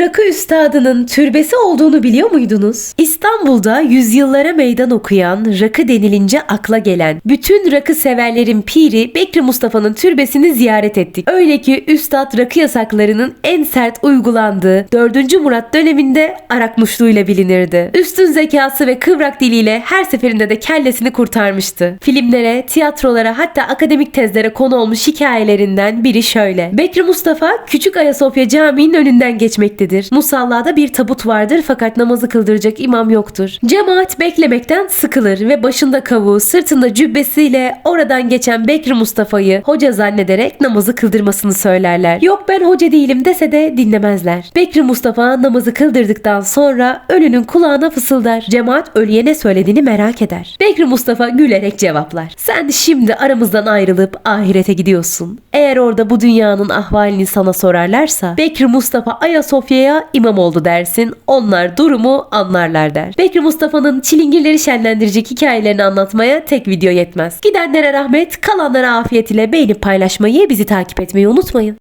rakı üstadının türbesi olduğunu biliyor muydunuz? İstanbul'da yüzyıllara meydan okuyan, rakı denilince akla gelen, bütün rakı severlerin piri Bekri Mustafa'nın türbesini ziyaret ettik. Öyle ki üstad rakı yasaklarının en sert uygulandığı 4. Murat döneminde arak muşluğuyla bilinirdi. Üstün zekası ve kıvrak diliyle her seferinde de kellesini kurtarmıştı. Filmlere, tiyatrolara hatta akademik tezlere konu olmuş hikayelerinden biri şöyle. Bekri Mustafa Küçük Ayasofya Camii'nin önünden geçmektedir. Musallada bir tabut vardır fakat namazı kıldıracak imam yoktur. Cemaat beklemekten sıkılır ve başında kavuğu, sırtında cübbesiyle oradan geçen Bekri Mustafa'yı hoca zannederek namazı kıldırmasını söylerler. Yok ben hoca değilim dese de dinlemezler. Bekri Mustafa namazı kıldırdıktan sonra ölünün kulağına fısıldar. Cemaat ölüye ne söylediğini merak eder. Bekri Mustafa gülerek cevaplar. Sen şimdi aramızdan ayrılıp ahirete gidiyorsun. Eğer orada bu dünyanın ahvalini sana sorarlarsa Bekri Mustafa Ayasofya'ya imam oldu dersin. Onlar durumu anlarlar der. Bekri Mustafa'nın çilingirleri şenlendirecek hikayelerini anlatmaya tek video yetmez. Gidenlere rahmet, kalanlara afiyet ile beğenip paylaşmayı, bizi takip etmeyi unutmayın.